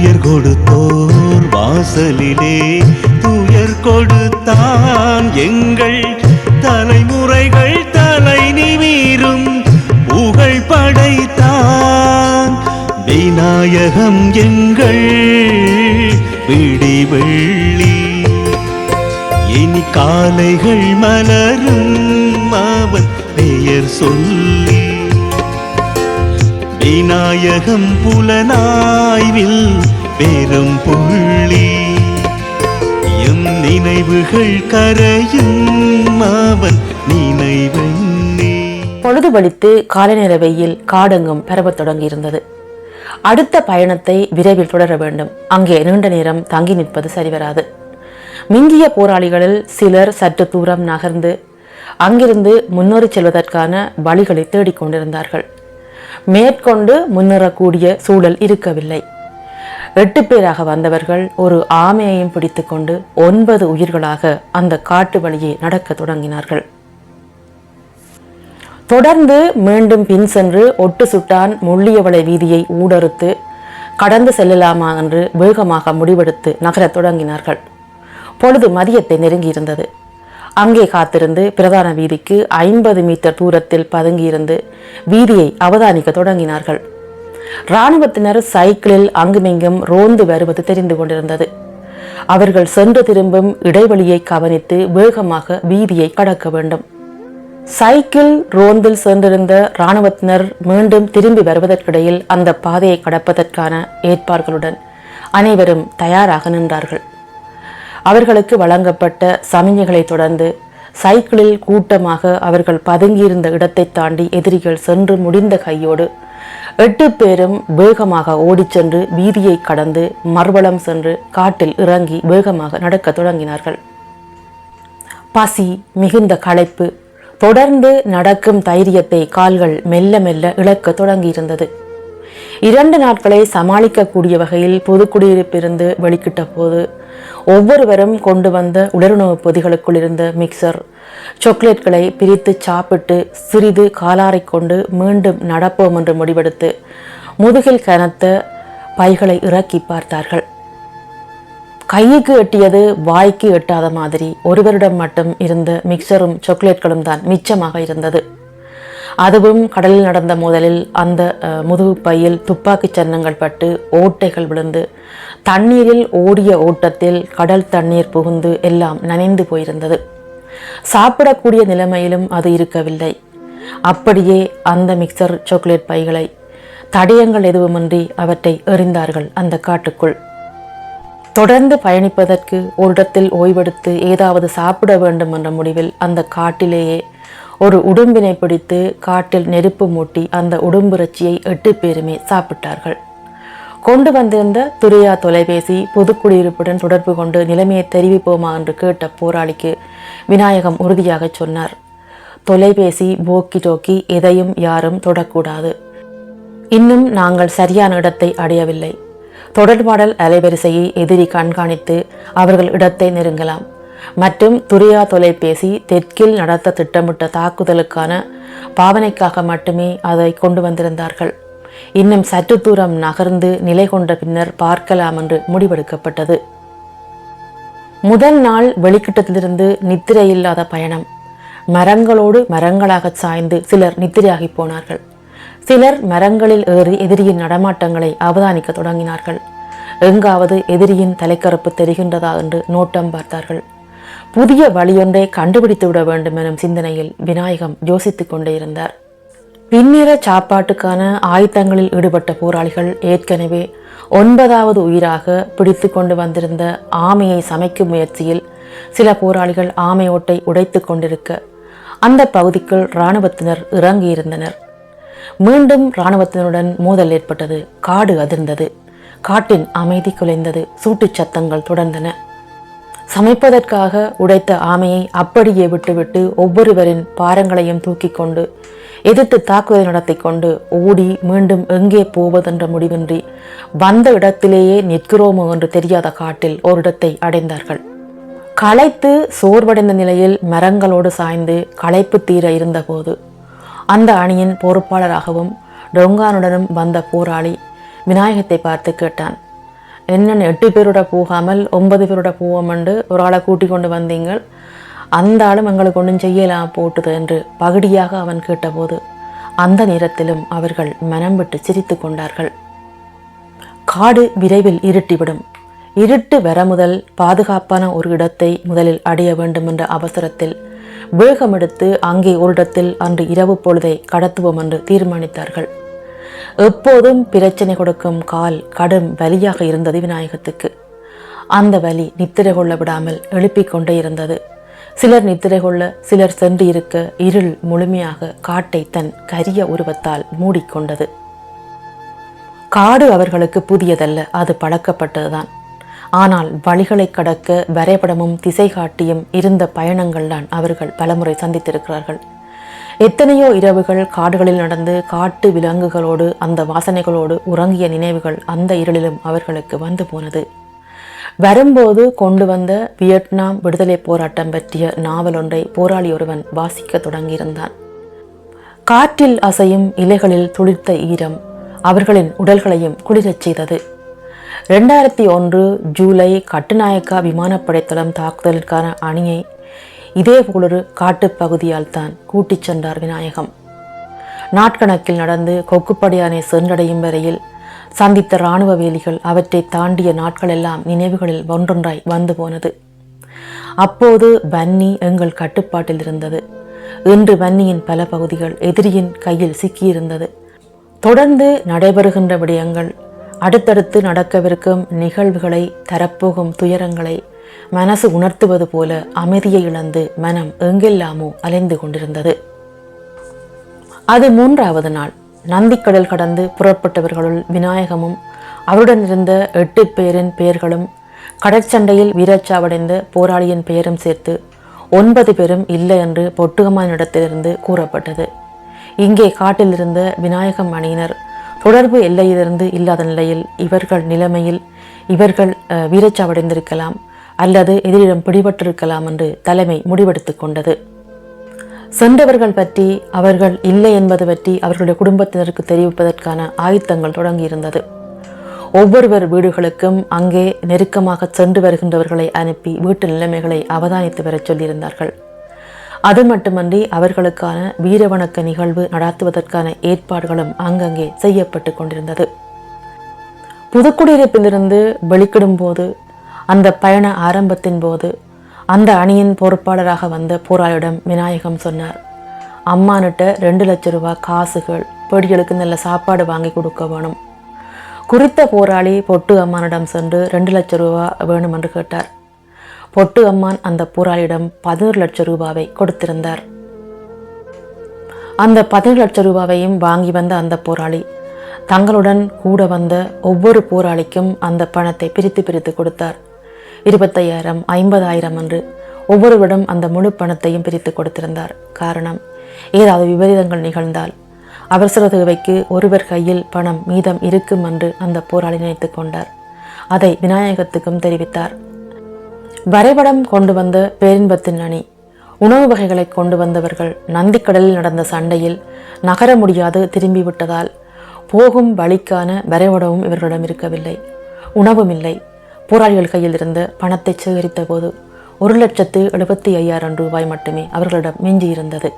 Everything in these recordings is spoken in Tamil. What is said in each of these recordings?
துயர் கொடுத்தோர் வாசலிலே துயர் கொடுத்தான் எங்கள் தலைமுறைகள் தலை நிமீரும் புகழ் படைத்தான். விநாயகம் எங்கள் விடி வெள்ளி. இனி காலைகள் மலரும் அவன் பெயர் சொல்லி விநாயகம் புலனாய்வில் பெரும் புள்ளி எம் நினைவுகள் கரையும் அவன் நினைவெண்ணே பொழுது வலித்து காலை நேர வெயில் காடெங்கும் பரவத் தொடங்கியிருந்தது. அடுத்த பயணத்தை விரைவில் தொடர வேண்டும். அங்கே நீண்ட நேரம் தங்கி நிற்பது சரிவராது. மிங்கிய போராளிகளில் சிலர் சற்று தூரம் நகர்ந்து அங்கிருந்து முன்னேறி செல்வதற்கான வழிகளை தேடிக் கொண்டிருந்தார்கள். மேற்கொண்டு முன்னேறக்கூடிய சூழல் இருக்கவில்லை. எட்டு பேராக வந்தவர்கள் ஒரு ஆமையையும் பிடித்துக்கொண்டு ஒன்பது உயிர்களாக அந்த காட்டு வழியே நடக்கத் தொடங்கினார்கள். தொடர்ந்து மீண்டும் பின் சென்று ஒட்டு சுட்டான் முள்ளியவளை வீதியை ஊடறுத்து கடந்து செல்லலாமா என்று வேகமாக முடிவெடுத்து நகரத் தொடங்கினார்கள். பொழுது மதியத்தை நெருங்கியிருந்தது. அங்கே காத்திருந்து பிரதான வீதிக்கு ஐம்பது மீட்டர் தூரத்தில் பதுங்கியிருந்து வீதியை அவதானிக்க தொடங்கினார்கள். இராணுவத்தினர் சைக்கிளில் அங்குமிங்கும் ரோந்து வருவது தெரிந்து கொண்டிருந்தது. அவர்கள் சென்று திரும்பும் இடைவெளியை கவனித்து வேகமாக வீதியை கடக்க வேண்டும். சைக்கிள் ரோந்தில் சென்றிருந்த இராணுவத்தினர் மீண்டும் திரும்பி வருவதற்கிடையில் அந்த பாதையை கடப்பதற்கான ஏற்பாடுகளுடன் அனைவரும் தயாராக நின்றார்கள். அவர்களுக்கு வழங்கப்பட்ட சமிஞ்சைகளை தொடர்ந்து சைக்கிளில் கூட்டமாக அவர்கள் பதுங்கியிருந்த இடத்தை தாண்டி எதிரிகள் சென்று முடிந்த கையோடு எட்டு பேரும் வேகமாக ஓடிச் சென்று வீதியை கடந்து மறுபலம் சென்று காட்டில் இறங்கி வேகமாக நடக்கத் தொடங்கினார்கள். பசி மிகுந்த களைப்பு தொடர்ந்து நடக்கும் தைரியத்தை கால்கள் மெல்ல மெல்ல இழக்கத் தொடங்கியிருந்தது. இரண்டு நாட்களை சமாளிக்கக்கூடிய வகையில் பொதுக்குடியிருப்பிருந்து வெளிக்கிட்ட போது ஒவ்வொருவரும் கொண்டு வந்த உடலுணவு பொதிகளுக்குள் இருந்த மிக்சர் சாக்லேட்களை பிரித்து சாப்பிட்டு சிறிது காலாறை கொண்டு மீண்டும் நடப்போம் என்று முடிவெடுத்து முதுகில் கனத்த பைகளை இறக்கி பார்த்தார்கள். கைக்கு எட்டியது வாய்க்கு எட்டாத மாதிரி ஒருவரிடம் மட்டும் இருந்த மிக்சரும் சாக்லேட்களும் தான் மிச்சமாக இருந்தது. அதுவும் கடலில் நடந்த மோதலில் அந்த முதுகு பையில் துப்பாக்கி சன்னங்கள் பட்டு ஓட்டைகள் விழுந்து தண்ணீரில் ஓடிய ஓட்டத்தில் கடல் தண்ணீர் புகுந்து எல்லாம் நனைந்து போயிருந்தது. சாப்பிடக்கூடிய நிலைமையிலும் அது இருக்கவில்லை. அப்படியே அந்த மிக்சர் சாக்லேட் பைகளை தடயங்கள் எதுவுமின்றி அவற்றை எறிந்தார்கள் அந்த காட்டுக்குள். தொடர்ந்து பயணிப்பதற்கு ஒரு இடத்தில் ஓய்வெடுத்து ஏதாவது சாப்பிட வேண்டும் என்ற முடிவில் அந்த காட்டிலேயே ஒரு உடும்பினை பிடித்து காட்டில் நெருப்பு மூட்டி அந்த உடும்பிறச்சியை எட்டு பேருமே சாப்பிட்டார்கள். கொண்டு வந்திருந்த துரியா தொலைபேசி பொதுக்குடியிருப்புடன் தொடர்பு கொண்டு நிலைமையை தெரிவிப்போமா என்று கேட்ட போராளிக்கு விநாயகம் உறுதியாக சொன்னார். தொலைபேசி போக்கி டோக்கி எதையும் யாரும் தொடக்கூடாது. இன்னும் நாங்கள் சரியான இடத்தை அடையவில்லை. தொடர்பாடல் அலைவரிசையை எதிரி கண்காணித்து அவர்கள் இடத்தை நெருங்கலாம். மற்றும் துரியா தொலைபேசி தெற்கில் நடத்த திட்டமிட்ட தாக்குதலுக்கான பாவனைக்காக மட்டுமே அதை கொண்டு வந்திருந்தார்கள். இன்னும் சற்று தூரம் நகர்ந்து நிலை கொண்ட பின்னர் பார்க்கலாம் என்று முடிவெடுக்கப்பட்டது. முதல் நாள் வெளிக்கிட்டத்திலிருந்து நித்திரை இல்லாத பயணம். மரங்களோடு மரங்களாக சாய்ந்து சிலர் நித்திரையாகி போனார்கள். சிலர் மரங்களில் ஏறி எதிரியின் நடமாட்டங்களை அவதானிக்க தொடங்கினார்கள். எங்காவது எதிரியின் தலைக்கருப்பு தெரிகின்றதா என்று நோட்டம் பார்த்தார்கள். புதிய வழியொன்றை கண்டுபிடித்து விட வேண்டும் எனும் சிந்தனையில் விநாயகம் யோசித்துக் கொண்டே இருந்தார். பின்னிற சாப்பாட்டுக்கான ஆயுதங்களில் ஈடுபட்ட போராளிகள் ஏற்கனவே ஒன்பதாவது உயிராக பிடித்து கொண்டு வந்திருந்த ஆமையை சமைக்கும் முயற்சியில் சில போராளிகள் ஆமையோட்டை உடைத்து கொண்டிருக்க அந்த பகுதிக்குள் இராணுவத்தினர் இறங்கியிருந்தனர். மீண்டும் இராணுவத்தினருடன் மோதல் ஏற்பட்டது. காடு அதிர்ந்தது. காட்டின் அமைதி குலைந்தது. சூட்டுச் சத்தங்கள் தொடர்ந்தன. சமைப்பதற்காக உடைத்த ஆமையை அப்படியே விட்டுவிட்டு ஒவ்வொருவரின் பாரங்களையும் தூக்கி கொண்டு எதிர்த்து தாக்குதல் நடத்தி கொண்டு ஓடி மீண்டும் எங்கே போவதென்ற முடிவின்றி வந்த இடத்திலேயே நிற்கிறோமோ என்று தெரியாத காட்டில் ஒரு இடத்தை அடைந்தார்கள். களைத்து சோர்வடைந்த நிலையில் மரங்களோடு சாய்ந்து களைப்பு தீர இருந்தபோது அந்த அணியின் பொறுப்பாளராகவும் டொங்கானுடனும் வந்த போராளி விநாயகத்தை பார்த்து கேட்டான் என்னென்னு எட்டு பேரோட போகாமல் ஒன்பது பேரோட போவோமென்று ஒரு ஆளை கூட்டி கொண்டு வந்தீங்கள். அந்த ஆளும் எங்களுக்கு ஒன்றும் செய்யலாம் போட்டுது என்று பகுடியாக அவன் கேட்டபோது அந்த நேரத்திலும் அவர்கள் மனம் விட்டு சிரித்து கொண்டார்கள். காடு விரைவில் இருட்டிவிடும். இருட்டு வர முதல் பாதுகாப்பான ஒரு இடத்தை முதலில் அடைய வேண்டும் என்ற அவசரத்தில் வேகமெடுத்து அங்கே ஒரு இடத்தில் அன்று இரவு பொழுதை கடத்துவோம் என்று தீர்மானித்தார்கள். எப்போதும் பிரச்சனை கொடுக்கும் கால் கடும் வலியாக இருந்தது விநாயகத்துக்கு. அந்த வலி நித்திரை கொள்ள விடாமல் எழுப்பிக் கொண்டே இருந்தது. சிலர் நித்திரை கொள்ள சிலர் சென்று இருக்க இருள் முழுமையாக காட்டை தன் கரிய உருவத்தால் மூடிக்கொண்டது காடு அவர்களுக்கு புதியதல்ல அது பழக்கப்பட்டதுதான். ஆனால் வழிகளை கடக்க வரைபடமும் திசை காட்டியும் இருந்த பயணங்கள்தான் அவர்கள் பலமுறை சந்தித்திருக்கிறார்கள். எத்தனையோ இரவுகள் காடுகளில் நடந்து காட்டு விலங்குகளோடு அந்த வாசனைகளோடு உறங்கிய நினைவுகள் அந்த இருளிலும் அவர்களுக்கு வந்து போனது. வரும்போது கொண்டு வந்த வியட்நாம் விடுதலை போராட்டம் பற்றிய நாவல் ஒன்றை போராளி ஒருவன் வாசிக்க தொடங்கியிருந்தான். காற்றில் அசையும் இலைகளில் துளிர்த்த ஈரம் அவர்களின் உடல்களையும் குளிரச் செய்தது. ரெண்டாயிரத்தி ஒன்று ஜூலை கட்டுநாயக்கா விமானப்படை தளம் தாக்குதலுக்கான அணியை இதே போலொரு காட்டுப்பகுதியால் தான் கூட்டிச் சென்றார் விநாயகம். நாட்கணக்கில் நடந்து கொக்குப்படையானை சென்றடையும் வரையில் சந்தித்த இராணுவ வேலிகள் அவற்றை தாண்டிய நாட்களெல்லாம் நினைவுகளில் ஒன்றொன்றாய் வந்து போனது. அப்போது வன்னி எங்கள் கட்டுப்பாட்டில் இருந்தது. இன்று வன்னியின் பல பகுதிகள் எதிரியின் கையில் சிக்கியிருந்தது. தொடர்ந்து நடைபெறுகின்ற விடயங்கள் அடுத்தடுத்து நடக்கவிருக்கும் நிகழ்வுகளை தரப்போகும் துயரங்களை மனசு உணர்த்துவது போல அமைதியை இழந்து மனம் எங்கெல்லாமோ அலைந்து கொண்டிருந்தது. அது மூன்றாவது நாள். நந்திக்கடல் கடந்து புறப்பட்டவர்களுள் விநாயகமும் அவருடன் இருந்த எட்டு பேரின் பெயர்களும் கடற்சண்டையில் வீரச்சாவடைந்த போராளியின் பெயரும் சேர்த்து ஒன்பது பேரும் இல்லை என்று பொட்டுகமானிடத்திலிருந்து கூறப்பட்டது. இங்கே காட்டில் இருந்த விநாயகம் அணியினர் தொடர்பு எல்லையிலிருந்து இல்லாத நிலையில் இவர்கள் நிலைமையில் இவர்கள் அஹ், வீரச்சாவடைந்திருக்கலாம். அல்லது எதிரிடம் பிடிபட்டிருக்கலாம் என்று தலைமை முடிவெடுத்துக் கொண்டது. சென்றவர்கள் பற்றி அவர்கள் இல்லை என்பது பற்றி அவர்களுடைய குடும்பத்தினருக்கு தெரிவிப்பதற்கான ஆயுத்தங்கள் தொடங்கியிருந்தது. ஒவ்வொருவர் வீடுகளுக்கும் அங்கே நெருக்கமாக சென்று வருகின்றவர்களை அனுப்பி வீட்டு நிலைமைகளை அவதானித்து வரச் சொல்லியிருந்தார்கள். அது மட்டுமன்றி அவர்களுக்கான வீரவணக்க நிகழ்வு நடாத்துவதற்கான ஏற்பாடுகளும் அங்கங்கே செய்யப்பட்டு கொண்டிருந்தது. புதுக்குடியிருப்பிலிருந்து வெளிக்கிடும் போது அந்த பயண ஆரம்பத்தின் போது அந்த அணியின் பொறுப்பாளராக வந்த போராளியிடம் விநாயகம் சொன்னார். அம்மானிட்ட ரெண்டு லட்ச ரூபாய் காசுகள் பேடிகளுக்கு நல்ல சாப்பாடு வாங்கி கொடுக்க வேணும். குறித்த போராளி பொட்டு அம்மானிடம் சென்று ரெண்டு லட்ச ரூபா வேணும் என்று கேட்டார். பொட்டு அம்மான் அந்த போராளியிடம் பதினோரு லட்சம் ரூபாவை கொடுத்திருந்தார். அந்த பதினேழு லட்சம் ரூபாவையும் வாங்கி வந்த அந்த போராளி தங்களுடன் கூட வந்த ஒவ்வொரு போராளிக்கும் அந்த பணத்தை பிரித்து பிரித்து கொடுத்தார். இருபத்தையாயிரம் ஐம்பதாயிரம் என்று ஒவ்வொருவரிடம் அந்த முழு பணத்தையும் பிரித்து கொடுத்திருந்தார். காரணம் ஏதாவது விபரீதங்கள் நிகழ்ந்தால் அவசர தேவைக்கு ஒருவர் கையில் பணம் மீதம் இருக்கும் என்று அந்த போராளி நினைத்து கொண்டார். அதை விநாயகத்துக்கும் தெரிவித்தார். வரைபடம் கொண்டு வந்த பேரின்பத்தின் அணி உணவு வகைகளை கொண்டு வந்தவர்கள் நந்திக்கடலில் நடந்த சண்டையில் நகர முடியாது திரும்பிவிட்டதால் போகும் வழிக்கான வரைபடமும் இவர்களிடம் இருக்கவில்லை. உணவும் இல்லை. போராளிகள் கையில் இருந்த பணத்தை சேகரித்த போது ஒரு லட்சத்து எழுபத்தி ஐயாயிரம் ரூபாய் மட்டுமே அவர்களிடம் மிஞ்சியிருந்தது.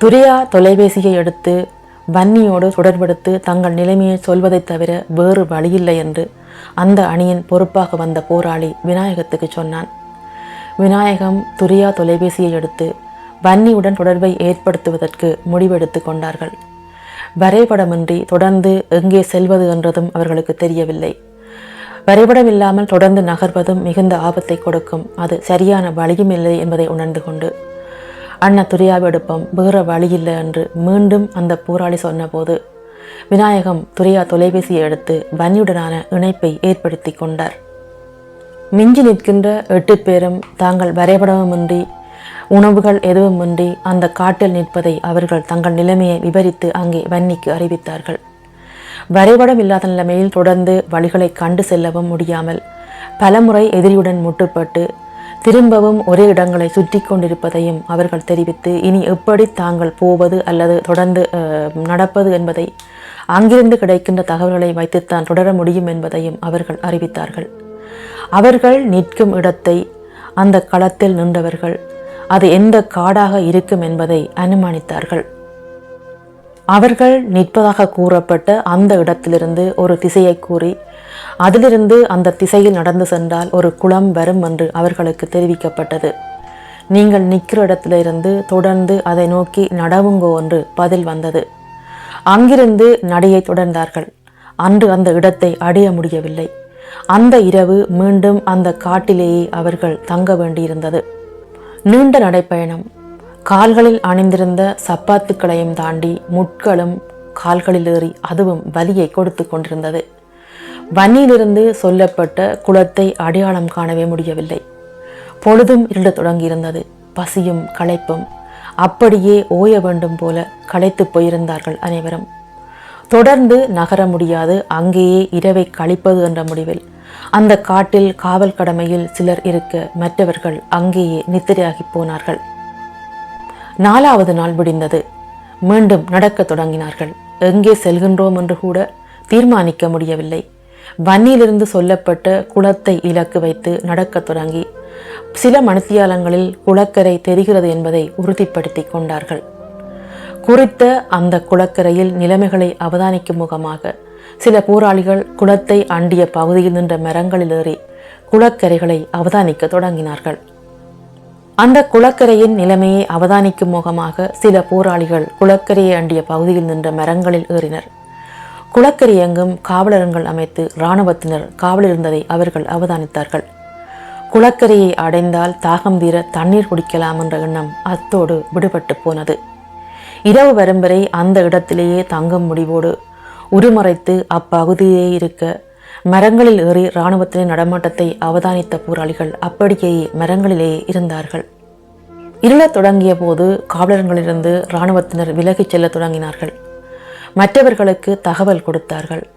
துரியா தொலைபேசியை எடுத்து வன்னியோடு தொடர்பெடுத்து தங்கள் நிலைமையை சொல்வதைத் தவிர வேறு வழியில்லை என்று அந்த அணியின் பொறுப்பாக வந்த போராளி விநாயகத்துக்கு சொன்னான். விநாயகம் துரியா தொலைபேசியை எடுத்து வன்னியுடன் தொடர்பை ஏற்படுத்துவதற்கு முடிவெடுத்து கொண்டார்கள். வரைபடமின்றி தொடர்ந்து எங்கே செல்வது என்றதும் அவர்களுக்கு தெரியவில்லை. வரைபடம் இல்லாமல் தொடர்ந்து நகர்வதும் மிகுந்த ஆபத்தை கொடுக்கும். அது சரியான வழியும் இல்லை என்பதை உணர்ந்து கொண்டு அண்ணா துரியாவிடுப்பம் வேற வழியில்லை என்று மீண்டும் அந்த போராளி சொன்னபோது விநாயகம் துரியா தொலைபேசியை எடுத்து வன்னியுடனான இணைப்பை ஏற்படுத்தி கொண்டார். மிஞ்சி நிற்கின்ற எட்டு பேரும் தாங்கள் வரைபடமுமின்றி உணவுகள் எதுவுமின்றி அந்த காட்டில் நிற்பதை அவர்கள் தங்கள் நிலைமையை விவரித்து அங்கே வன்னிக்கு அறிவித்தார்கள். வரைபடம் இல்லாத நிலைமையில் தொடர்ந்து வழிகளை கண்டு செல்லவும் முடியாமல் பலமுறை எதிரியுடன் முட்டுப்பட்டு திரும்பவும் ஒரே இடங்களை சுற்றி கொண்டிருப்பதையும் அவர்கள் தெரிவித்து இனி எப்படி தாங்கள் போவது அல்லது தொடர்ந்து நடப்பது என்பதை அங்கிருந்து கிடைக்கின்ற தகவல்களை வைத்துத்தான் தொடர முடியும் என்பதையும் அவர்கள் அறிவித்தார்கள். அவர்கள் நிற்கும் இடத்தை அந்த களத்தில் நின்றவர்கள் அது எந்த காடாக இருக்கும் என்பதை அனுமானித்தார்கள். அவர்கள் நிற்பதாக கூறப்பட்ட அந்த இடத்திலிருந்து ஒரு திசையை கூறி அதிலிருந்து அந்த திசையில் நடந்து சென்றால் ஒரு குளம் வரும் என்று அவர்களுக்கு தெரிவிக்கப்பட்டது. நீங்கள் நிற்கிற இடத்திலிருந்து தொடர்ந்து அதை நோக்கி நடவுங்கோ என்று பதில் வந்தது. அங்கிருந்து நடையை தொடர்ந்தார்கள். அன்று அந்த இடத்தை அடைய முடியவில்லை. அந்த இரவு மீண்டும் அந்த காட்டிலேயே அவர்கள் தங்க வேண்டியிருந்தது. நீண்ட நடைப்பயணம். கால்களில் அணிந்திருந்த சப்பாத்துக்களையும் தாண்டி முட்களும் கால்களில் ஏறி அதுவும் வலியை கொடுத்து கொண்டிருந்தது. வன்னியிலிருந்து சொல்லப்பட்ட குளத்தை அடையாளம் காணவே முடியவில்லை. பொழுதும் இருண்டு தொடங்கியிருந்தது. பசியும் களைப்பும் அப்படியே ஓய வேண்டும் போல களைத்து போயிருந்தார்கள் அனைவரும். தொடர்ந்து நகர முடியாது அங்கேயே இரவை கழிப்பது என்ற முடிவில். அந்த காட்டில் காவல் கடமையில் சிலர் இருக்க மற்றவர்கள் அங்கேயே நித்திரையாகி போனார்கள். நாலாவது நாள் விடிந்தது மீண்டும் நடக்கத் தொடங்கினார்கள். எங்கே செல்கின்றோம் என்று கூட தீர்மானிக்க முடியவில்லை. வன்னியிலிருந்து சொல்லப்பட்ட குளத்தை இலக்கு வைத்து நடக்கத் தொடங்கி சில மணித்தியாலங்களில் குளக்கரை தெரிகிறது என்பதை உறுதிப்படுத்தி கொண்டார்கள். குறித்த அந்த குளக்கரையில் நிலைமைகளை அவதானிக்கும் முகமாக சில போராளிகள் குளத்தை அண்டிய பகுதியில் நின்ற மரங்களில் ஏறி குளக்கரைகளை அவதானிக்க தொடங்கினார்கள். அந்த குளக்கரையின் நிலைமையை அவதானிக்கும் முகமாக சில போராளிகள் குளக்கரையை அண்டிய பகுதியில் நின்ற மரங்களில் ஏறினர். குளக்கரை எங்கும் காவலரங்கள் அமைத்து இராணுவத்தினர் காவலிருந்ததை அவர்கள் அவதானித்தார்கள். குளக்கரையை அடைந்தால் தாகம் தீர தண்ணீர் குடிக்கலாம் என்ற எண்ணம் அத்தோடு விடுபட்டு போனது. இரவு வரும் வரை அந்த இடத்திலேயே தங்கும் முடிவோடு உருமறைத்து அப்பகுதியே இருக்க மரங்களில் ஏறி இராணுவத்தின் நடமாட்டத்தை அவதானித்த போராளிகள் அப்படியே மரங்களிலேயே இருந்தார்கள். இருளத் தொடங்கிய போது காவலர்களிலிருந்து இராணுவத்தினர் விலகிச் செல்ல தொடங்கினார்கள். மற்றவர்களுக்கு தகவல் கொடுத்தார்கள்.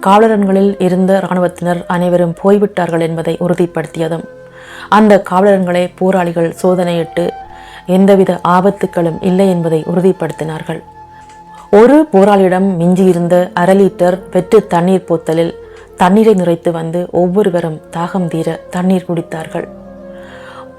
காவலரன்களில் இருந்த இராணுவத்தினர் அனைவரும் போய்விட்டார்கள் என்பதை உறுதிப்படுத்தியதும் அந்த காவலர்களை போராளிகள் சோதனையிட்டு எந்தவித ஆபத்துக்களும் இல்லை என்பதை உறுதிப்படுத்தினார்கள். ஒரு போராளியிடம் மிஞ்சியிருந்த அரை லிட்டர் வெற்று தண்ணீர் போத்தலில் தண்ணீரை நிறைத்து வந்து ஒவ்வொருவரும் தாகம் தீர தண்ணீர் குடித்தார்கள்.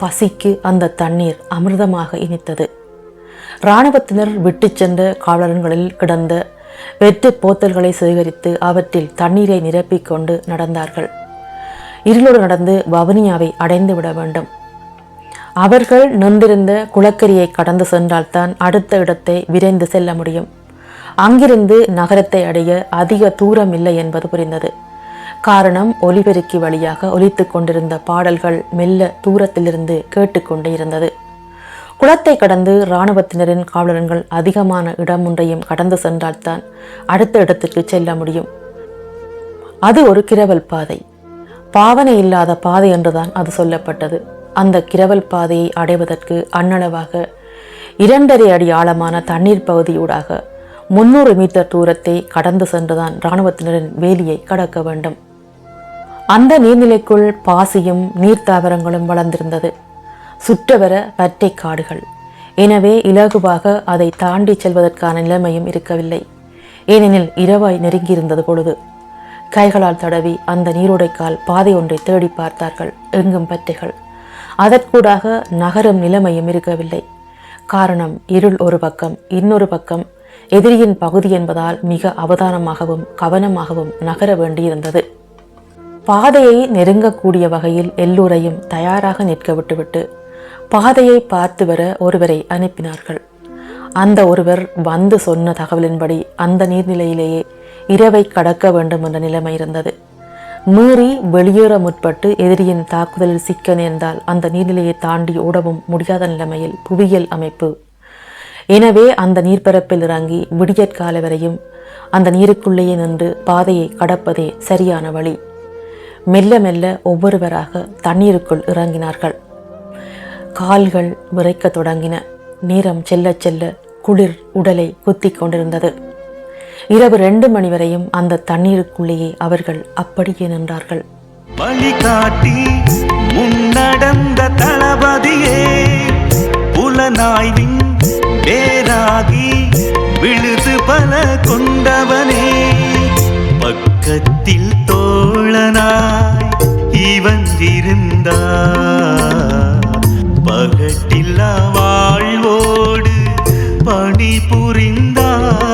பசிக்கு அந்த தண்ணீர் அமிர்தமாக இனித்தது. இராணுவத்தினர் விட்டுச் சென்ற காவலர்களில் கிடந்த வெற்று போத்தல்களை சேகரித்து அவற்றில் தண்ணீரை நிரப்பிக் கொண்டு நடந்தார்கள். இருளோடு நடந்து வவுனியாவை அடைந்து விட வேண்டும். அவர்கள் நின்றிருந்த குளக்கரியை கடந்து சென்றால்தான் அடுத்த இடத்தை விரைந்து செல்ல முடியும். அங்கிருந்து நகரத்தை அடைய அதிக தூரம் இல்லை என்பது புரிந்தது. காரணம் ஒலிபெருக்கி வழியாக ஒலித்து கொண்டிருந்த பாடல்கள் மெல்ல தூரத்திலிருந்து கேட்டுக்கொண்டே இருந்தது. குளத்தை கடந்து இராணுவத்தினரின் காவலர்கள் அதிகமான இடம் ஒன்றையும் கடந்து சென்றால்தான் அடுத்த இடத்துக்கு செல்ல முடியும். அது ஒரு கிரவல் பாதை. பாவனை இல்லாத பாதை என்றுதான் அது சொல்லப்பட்டது. அந்த கிரவல் பாதையை அடைவதற்கு அன்னளவாக இரண்டரை அடி ஆழமான தண்ணீர் பகுதியூடாக முன்னூறு மீட்டர் தூரத்தை கடந்து சென்றுதான் இராணுவத்தினரின் வேலியை கடக்க வேண்டும். அந்த நீர்நிலைக்குள் பாசியும் நீர்த்தாவரங்களும் வளர்ந்திருந்தது. சுற்றவர பற்றை காடுகள். எனவே இலகுவாக அதை தாண்டி செல்வதற்கான நிலைமையும் இருக்கவில்லை. ஏனெனில் இரவாய் நெருங்கியிருந்தது பொழுது. கைகளால் தடவி அந்த நீரோடைக்கால் பாதை ஒன்றை தேடி பார்த்தார்கள் எங்கும் பற்றைகள். அதற்கூடாக நகரும் நிலைமையும் இருக்கவில்லை. காரணம் இருள் ஒரு பக்கம் இன்னொரு பக்கம் எதிரியின் பகுதி என்பதால் மிக அவதானமாகவும் கவனமாகவும் நகர வேண்டியிருந்தது. பாதையை நெருங்கக்கூடிய வகையில் எல்லோரையும் தயாராக நிற்க விட்டுவிட்டு பாதையை பார்த்து வர ஒருவரை அனுப்பினார்கள். அந்த ஒருவர் வந்து சொன்ன தகவலின்படி அந்த நீர்நிலையிலேயே இரவை கடக்க வேண்டும் என்ற நிலைமை இருந்தது. மீறி வெளியேற முற்பட்டு எதிரியின் தாக்குதலில் சிக்க நேர்ந்தால் அந்த நீர்நிலையை தாண்டி ஓடவும் முடியாத நிலைமையில் புவியியல் அமைப்பு. எனவே அந்த நீர்ப்பரப்பில் இறங்கி விடியற்கால வரையும் அந்த நீருக்குள்ளேயே நின்று பாதையை கடப்பதே சரியான வழி. மெல்ல மெல்ல ஒவ்வொருவராக தண்ணீருக்குள் இறங்கினார்கள். கால்கள் விரைக்கத் தொடங்கின. நேரம் செல்ல செல்ல குளிர் உடலை குத்தி கொண்டிருந்தது. இரவு ரெண்டு மணி வரையும் அந்த தண்ணீருக்குள்ளேயே அவர்கள் அப்படியே நின்றார்கள். வழிகாட்டி முன்னடந்த தளபதியே புலனாய்வின் விழுது பல கொண்டவனே பக்கத்தில் தோழனாய் இவன் இருந்தார் பகட்டில்லா வாழ்வோடு பணி புரிந்தார்